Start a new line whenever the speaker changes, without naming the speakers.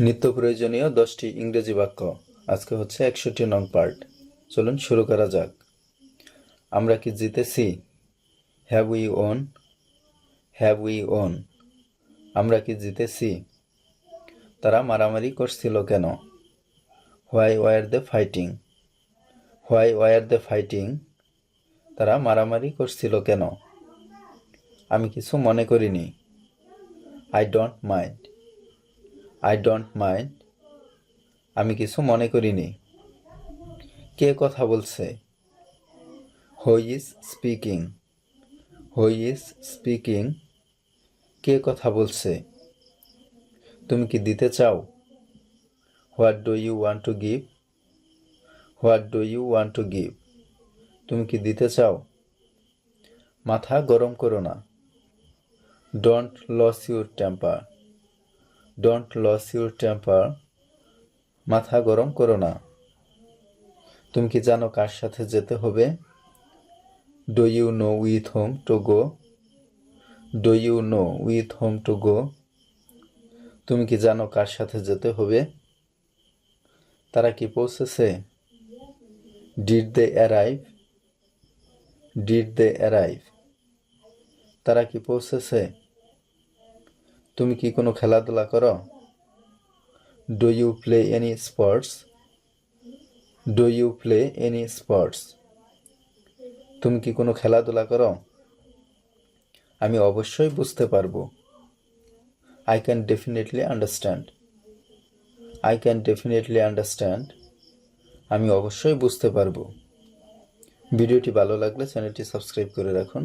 নিত্য প্রয়োজনীয় দশটি ইংরেজি বাক্য। আজকে হচ্ছে একষট্টি নং পার্ট। চলুন শুরু করা যাক। আমরা কি জিতেছি? Have we won have we won আমরা কি জিতেছি? তারা মারামারি করছিল কেন? Why were the fighting why were the fighting তারা মারামারি করছিল কেন? আমি কিছু মনে করিনি। I don't mind I don't mind আমি কিছু মনে করিনি। কে কথা বলছে? Who is speaking who is speaking কে কথা বলছে? তুমি কি দিতে চাও? What do you want to give what do you want to give তুমি কি দিতে চাও? মাথা গরম করো না। Don't lose your temper don't lose your temper মাথা গরম করো না। তুমি কি জানো কার সাথে যেতে হবে? Do you know with home to go do you know with home to go তুমি কি জানো কার সাথে যেতে হবে? তারা কি পৌঁছেছে? Did they arrive did they arrive তারা কি পৌঁছেছে? তুমি কি কোনো খেলাধুলা করো? Do you play any sports do you play any sports তুমি কি কোনো খেলাধুলা করো? আমি অবশ্যই বুঝতে পারব। I can definitely understand I can definitely understand আমি অবশ্যই বুঝতে পারব। ভিডিওটি ভালো লাগলে চ্যানেলটি সাবস্ক্রাইব করে রাখুন।